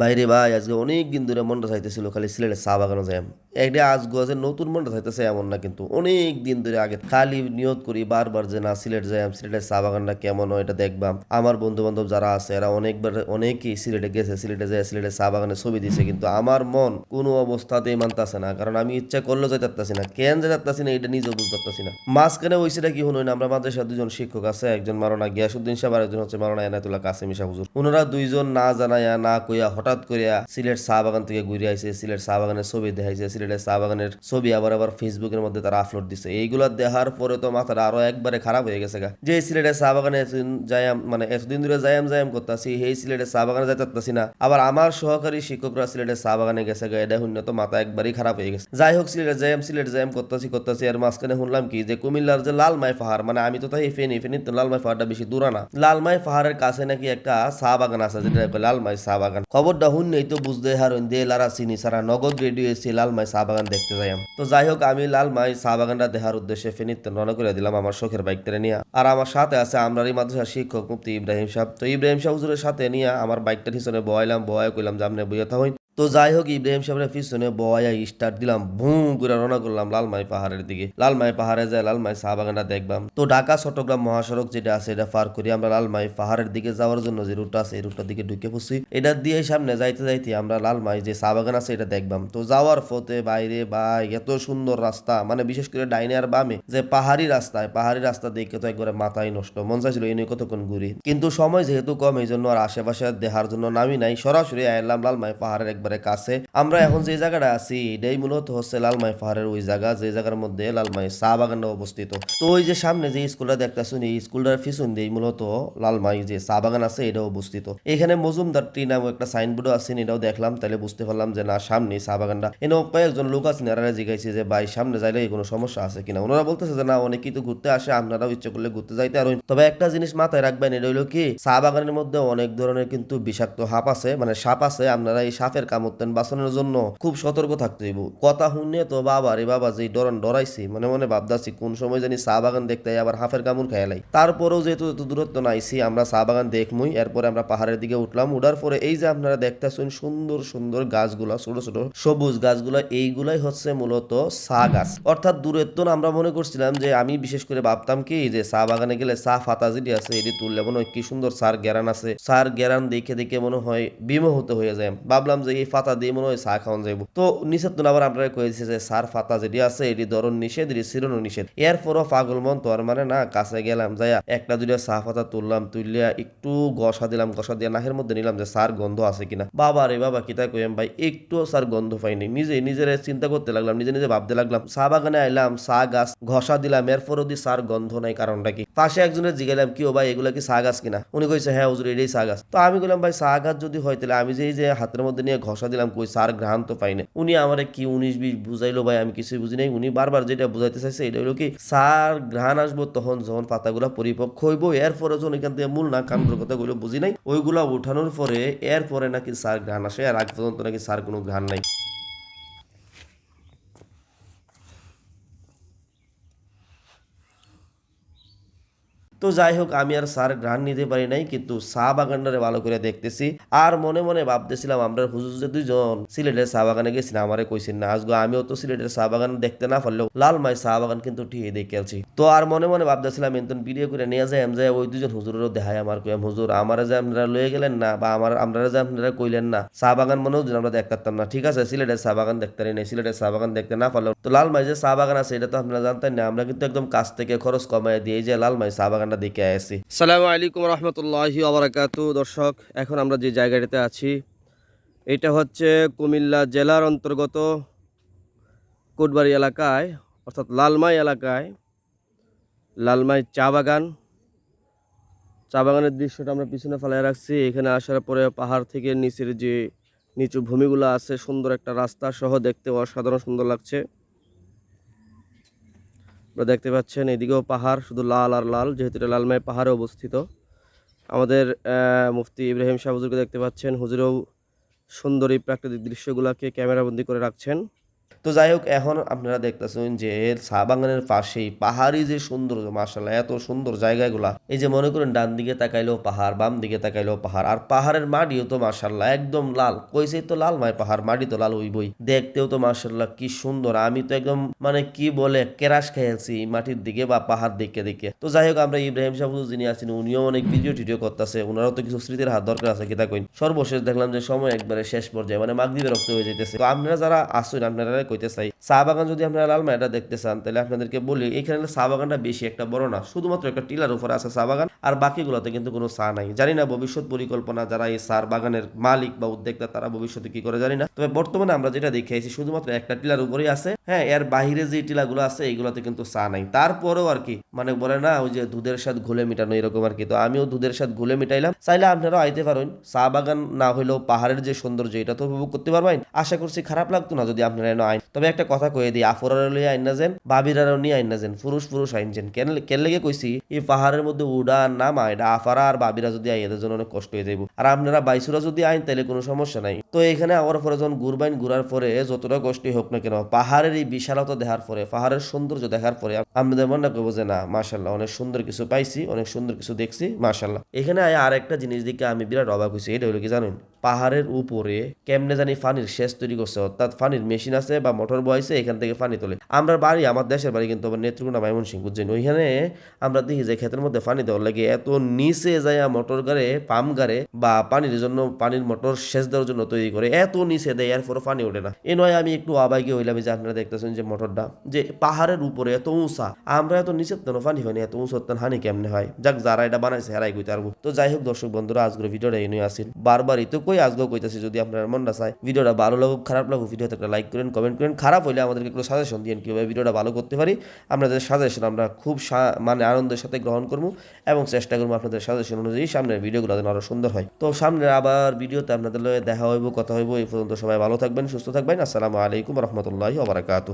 বাইরে ভাই, আজকে অনেক দিন ধরে মনটা চাইতেছিল খালি সিলেটের চা বাগানো যাই একটা আজ গজে নতুন মনটা চাইতেছে এমন না, কিন্তু অনেক দিন ধরে আগে খালি নিয়ত করি বারবার যে না, সিলেট যাই সিলেটের চা বাগানটা কেমন হয় এটা দেখবাম। আমার বন্ধু বান্ধব যারা আছে, এরা অনেকবার, অনেকেই সিলেটে গেছে, সিলেটে যায়, সিলেটের চা বাগানের ছবি দিছে, কিন্তু আমার মন কোনো অবস্থাতেই মানতাছে না, কারণ আমি ইচ্ছা করলেও যাই পারতাছি না। কেন যাই পারতাছি না, এটা নিজেও বুঝতে পারতাছি না। মাঝখানে ওই সেটা কি হলো না, আমরা মাদ্রাসার দুজন শিক্ষক আছে, একজন মারোনা গিয়াসুদ্দিন সাহেব আর একজন হচ্ছে মারোনা এনাতুল্লাহ কাসিম ইসা হুজুর। ওনারা দুইজন না জানাইয়া না কইয়া হঠাৎ করিয়া সিলেট চা বাগান থেকে ঘুরে আইছে, সিলেট চা বাগানের ছবি দেখাইছে, সিলেটের চা বাগানের ছবি আবার আবার ফেসবুকের মধ্যে তারা আপলোড দিছে। এইগুলা দেখার পরে তো মাথাটা আরও একবারে খারাপ হয়ে গেছে গা। যে সিলেটের চা বাগানে যাইয়াম মানে এতদিন ধরে যাইয়াম যাইয়াম করতেছি, সেই সিলেটের চা বাগানে যাইতে পারতাছি না। আবার আমার সহকারী শিক্ষকরা সিলেটের চা বাগানে গেছে গা, এটা শূন্য তো মাথা একবারই খারাপ হয়ে গেছে। যাই হোক, সিলেটে যাইয়াম সিলেট যাইয়াম করতেছি করতেছি আর মাঝখানে শুনলাম কি যে কুমিল্লার যে লালমাই পাহাড় মানে আমি তো তাই ফেনি ফেনি তো লালমাই পাহাড়টা বেশি দূরা না। লালমাই পাহাড়ের কাছে নাকি একটা চা বাগান আছে, যেটা লালমাই চা বাগান। বুঝতে হারুন দে লারা চিনি সারা নগদ চা বাগান দেখতে যাইম তো যাই হোক আমি লালমাই চা বাগানটা দেখার উদ্দেশ্যে ফেনিত রওনা করে দিলাম আমার শখের বাইকটা নিয়ে। আর আমার সাথে আছে আমরারই মাদ্রাসা শিক্ষক মুফতি ইব্রাহিম সাহেব। তো ইব্রাহিম সাহেব হুজুরের সাথে নিয়ে আমার বাইকটা পিছনে বয়াইলাম বয়া কইলাম যে আপনি বইয়া থাকুন। তো যাই হোক ইব্রাহিম সাহেবের পিছনে বয়া স্টার্ট দিলাম, ভুম করে রওনা করলাম লালমাই পাহাড়ের দিকে। লালমাই পাহাড়ে যায়, লালমাই চা বাগানটা দেখবাম। তো ঢাকা, চট্টগ্রাম মহাসড়ক যেটা আছে, এটা পার করি আমরা লালমাই পাহাড়ের দিকে যাওয়ার জন্য যে রুটটা আছে, এই রুটটার দিকে ঢুকে পড়ছি। এটা দিয়ে সামনে যাইতে যাইতে আমরা লালমাই যে চা বাগান আছে, এটা দেখবাম। তো যাওয়ার পথে বাইরে ভাই, এত সুন্দর রাস্তা। মানে বিশেষ করে ডাইনে আর বামে যে পাহাড়ি রাস্তায় পাহাড়ি রাস্তা দেখে তো একবারে মাথায় নষ্ট, মন চাইছিল এই নিয়ে কতক্ষণ ঘুরি। কিন্তু সময় যেহেতু কম এই জন্য আর আশেপাশে দেখার জন্য নামি নাই। সরাসরি আইলাম লালমাই পাহাড়ের একবারে কাছে। আমরা এখন যে জায়গাটা আছি, এটাই মূলত হচ্ছে লালমাই পাহাড়ের ওই জায়গা, যে জায়গার মধ্যে লালমাই চা বাগানটা অবস্থিত। তো ওই যে সামনে যে স্কুলটা দেখতেছো এই স্কুলটার পিছন দিয়ে মূলত লালমাই যে চা বাগান আছে এটা অবস্থিত। এখানে মজুমদার ট্রি নামে একটা সাইনবোর্ডও আছে, এটাও দেখলাম তাহলে বুঝতে পারলাম যে না, সামনে চা বাগানটা। এনে কয়েকজন লোক আছে এরা জিজ্ঞাসা যে, ভাই, সামনে যাইলে কোনো সমস্যা আছে কিনা? ওনারা বলতেছে যে, না, অনেকেই তো ঘুরতে আসে, আপনারাও ইচ্ছে করলে ঘুরতে যাইতে আর তবে একটা জিনিস মাথায় রাখবেন, এটা হইল কি, চা বাগানের মধ্যে অনেক ধরনের কিন্তু বিষাক্ত হাপ আছে মানে সাপ আছে, আপনারা এই সাপের কামড়তেন বাঁচানোর জন্য খুব সতর্ক থাকতে হইব। কথা শুনে তো বাবা রে বাবা যে ডরন ডরাইছি, মনে মনে ভাবদাছি কোন সময় জানি চা বাগান দেখতে আবার হাফের কামড় খেয়ালাই তারপরেও যেহেতু এত দূরত্ব নাইছি আমরা চা বাগান দেখমুই, এরপরে আমরা পাহাড়ের দিকে উঠলাম। উঠার পরে এই যে আপনারা দেখতেছেন সুন্দর সুন্দর গাছগুলা, ছোট ছোট সবুজ গাছগুলা, এইগুলাই হচ্ছে মূলত চা গাছ। অর্থাৎ দূরত্ব আমরা মনে করছিলাম যে আমি বিশেষ করে ভাবতাম কি যে চা বাগানে গেলে চা ফাতা যেটি আছে এটি তুললে মনে হয় কি সুন্দর সার গ্যারান আছে। সার গ্যারান দেখে দেখে মনে হয় বিমোহিত হয়ে যায়। ভাবলাম যে এই ফাতা দিয়ে মনে হয় চা খাওয়ান যাইব। তো নিষেধ তো আবার আপনারা কয়েছে যে সার ফাতা যেটি আছে, এটি ধরন নিষেধ, এটি চিরনো নিষেধ। এরপরও পাগল মন তো আর মানে না, কাছে গেলাম যাইয়া একটা দুইটা চা ফাতা তুললাম তুললিয়া একটু গসা দিলাম গসা দিয়ে নাকের মধ্যে নিলাম যে সার গন্ধ আছে কিনা। বাবা রে বাবা, কিতা কইম ভাই, একটুও সার গন্ধ পাইনি। নিজে, নিজের চিন্তা করতে লাগলাম, নিজে নিজে ভাবতে লাগলাম, চা বাগানে আইলাম, চা গাছ ঘষা দিলাম, এরপরও দি সার গন্ধ নাই কারণটা কি? পাশে একজনের জিগাইলাম কি ও ভাই, এগুলা কি চা গাছ কিনা? উনি কইছে হ্যাঁ হুজুর, এটাই চা গাছ। তো আমি বললাম ভাই, চা গাছ যদি হয় তাহলে আমি যে যে হাতের মধ্যে নিয়ে ঘষা দিলাম, কই স্যার গ্রাহান তো পাই না উনি আমারে কি উনিশ বিশ বুঝাইলো ভাই, আমি কিছুই বুঝি নাই। উনি বারবার যেটা বুঝাইতে চাইছে, এটা হলো কি সার ঘ্রাণ আসব তখন যখন পাতাগুলা পরিপক্ক হইব, এরপরে যখন এখান থেকে মূল না কান্ডর কথা বুঝি নাই। ওইগুলা উঠানোর পরে, এরপরে নাকি সার ঘ্রাণ আসে, আর আগ পর্যন্ত নাকি স্যার কোনো ঘ্রাণ নাই। তো যাই হোক আমি আর স্যার গ্রান নিতে পারি নাই, কিন্তু চা বাগানটারে ভালো করে দেখতেছি। আর মনে মনে ভাবতেছিলাম, আমরা হুজুর যে দুইজন সিলেটের চা বাগানে গেছিলাম, আমারে কইছেন না, আজগো আমিও তো সিলেটের চা বাগান দেখতে না পারলেও লালমাই চা বাগান কিন্তু ঠিক দেখে আছি। তো আর মনে মনে ভাবতেছিলাম এতন ভিডিও করে নিয়ে যাই আমি যাই ওই দুজন হুজুরেরও দেখায় আমার কইম, হুজুর, আমারা যে আপনারা লয়ে গেলেন না, বা আমার আমরা যে আপনারা কইলেন না চা বাগান মনেও যেন আমরা দেখতে পারতাম না। ঠিক আছে, সিলেটের চা বাগান দেখতে পারি নাই, সিলেটের চা বাগান দেখতে না পারলেও। তো লালমাই যে চা বাগান আছে, এটা তো আপনারা জানতেন না, আমরা কিন্তু একদম কাছ থেকে খরচ কমাই দিয়ে যে লালমাই চা বাগানটা দেখে আসি সালামু আলাইকুম রহমতুল্লাহি আবরাকাতু দর্শক, এখন আমরা যে জায়গাটাতে আছি, এটা হচ্ছে কুমিল্লা জেলার অন্তর্গত কোটবাড়ি এলাকায়, অর্থাৎ লালমাই এলাকায়, লালমাই চা বাগান। চা বাগানের দৃশ্যটা আমরা পিছনে ফেলায় রাখছি। এখানে আসার পরে পাহাড় থেকে নিচের যে নিচু ভূমিগুলো আছে, সুন্দর একটা রাস্তা সহ দেখতে অসাধারণ সুন্দর লাগছে। আপনারা দেখতে পাচ্ছেন, এদিকেও পাহাড়, শুধু লাল আর লাল, যেহেতু এটা লালমাই পাহাড়ে অবস্থিত। আমাদের মুফতি ইব্রাহিম শাহ হুজুরকে দেখতে পাচ্ছেন, হুজুরেও সুন্দর এই প্রাকৃতিক দৃশ্যগুলোকে ক্যামেরাবন্দি করে রাখছেন। তো যাই হোক, এখন আপনারা দেখতেছেন যে চা বাগানের পাশেই পাহাড়ি যে সৌন্দর্য মার্শাল্লাহ এত সুন্দর জায়গাগুলা। এই যে মনে করেন ডান দিকে তাকাইলেও পাহাড়, বাম দিকে তাকাইলেও পাহাড়, আর পাহাড়ের মাটিও তো মার্শাল্লাহ একদম লাল। কইসেই তো লাল মায় পাহাড়, মাটি তো লাল ওই বই দেখতেও তো মার্শাল্লাহ কি সুন্দর। আমি তো একদম মানে কি বলে, কেরাস খেয়েছি মাটির দিকে বা পাহাড় দিকে দিকে তো যাই হোক, আমরা ইব্রাহিম সাহুদ যিনি আছেন, উনিও অনেক ভিডিও টিডিও করতেছে। ওনারও তো কিছু স্মৃতির হাত দরকার আছে, কিতা কইন? সর্বশেষ দেখলাম যে সময় একবারে শেষ পর্যায়ে মানে মাগদিবে রক্ত হয়ে যাইতেছে। তো আপনারা যারা আসুন আপনারা কইতে চাই, চা বাগান যদি আপনারা মায়াটা দেখতে চান, তাহলে আপনাদেরকে বলি, এখানে চা বাগানটা বেশি একটা বড় না, শুধুমাত্র একটা টিলার উপর আছে চা বাগান, আর বাকিগুলোতে কিন্তু কোনো চা নাই। জানি না ভবিষ্যৎ পরিকল্পনা, যারা এই চার বাগানের মালিক বা উদ্যোক্তা, তারা ভবিষ্যতে কি করে জানি না। তবে বর্তমানে আমরা যেটা দেখে আছি শুধুমাত্র একটা টিলার উপরেই আছে। হ্যাঁ এর বাহিরে যে টিলাগুলো আছে এইগুলোতে কিন্তু চা নাই। তারপরেও আর কি মানে বলে না, ওই যে দুধের সাথে ঘুলে মিটানো, এরকম আর কি। তো আমিও দুধের সাথে ঘুলে মিটাইলাম। চাইলে আপনারাও আইতে পারেন, চা বাগান না হইলেও পাহাড়ের যে সৌন্দর্য, এটা তো উপভোগ করতে পারবেন। আশা করছি খারাপ লাগতো না যদি আপনারা আইন। তবে একটা কথা কয়ে দিই আফরারও আইন না যেন, বাবিরারও আইন না যেন, পুরুষ পুরুষ আইন যেন। কেন কেন লেগে কইছি, এই পাহাড়ের মধ্যে উড়া নামা, এটা আফারা আর বাবিরা যদি আই এদের জন্য অনেক কষ্ট হয়ে যাইব। আর আপনারা বাইসুরা যদি আইন তাহলে কোনো সমস্যা নাই। তো এখানে আবার পরে যখন ঘুরবাইন ঘুরার পরে যতটা কষ্টই হোক না কেন, পাহাড়ের এই বিশালতা দেখার পরে, পাহাড়ের সৌন্দর্য দেখার পরে আমাদের মনে করব যে না, মাশাল্লাহ, অনেক সুন্দর কিছু পাইছি, অনেক সুন্দর কিছু দেখছি, মাশাল্লাহ। এখানে আর একটা জিনিস দিকে আমি বিরাট অবাক হয়েছি এটা হলো কি জানেন? পাহাড়ের উপরে কেমনে জানি ফানির শেষ তৈরি করছে, অর্থাৎ ফানির মেশিন আছে বা মোটর বয়সে এখান থেকে পানি তোলে। আমরা বাড়ি, আমার দেশের বাড়ি কিন্তু আমার নেত্রকোনা ময়মনসিংহ, বুঝছেন? ওইখানে আমরা দেখি যে ক্ষেতের মধ্যে পানি দেওয়ার লাগে, এত নিচে যায় মোটর গাড়ে পাম্প গাড়ে বা পানির জন্য, পানির মোটর সেচ দেওয়ার জন্য তৈরি করে, এত নিচে দেয় এরপরে পানি ওঠে না। এ নয় আমি একটু আবাগে হইলাম যে আপনারা দেখতেছেন যে মোটরটা, যে পাহাড়ের উপরে এত উঁচা, আমরা এত নিচের তেন পানি পানি এত উঁচুর তেন হানি কেমনে হয়? যাক, যারা এটা বানাইছে, হেরাই কইতে পারব। তো যাই হোক দর্শক বন্ধুরা, আজকের ভিডিওটা এনে আসেন বারবারই তো কই আজকেও কইতাছি, যদি আপনার মনটা চায় ভিডিওটা ভালো লাগুক, খারাপ লাগুক, ভিডিওতে একটা লাইক করেন কমেন্ট করেন। খারাপ হইলে আমাদেরকে একটু সাজেশন দিন কীভাবে ভিডিওটা ভালো করতে পারি। আপনাদের সাজেশন আমরা খুব মানে আনন্দের সাথে গ্রহণ করব এবং চেষ্টা করব আপনাদের সাজেশন অনুযায়ী সামনের ভিডিওগুলো যেন আরও সুন্দর হয়। তো সামনে আবার ভিডিওতে আপনাদের দেখা হইব, কথা হইব। এই পর্যন্ত সবাই ভালো থাকবেন, সুস্থ থাকবেন। আসসালামু আলাইকুম রহমতুল্লাহি ওবরাকাতু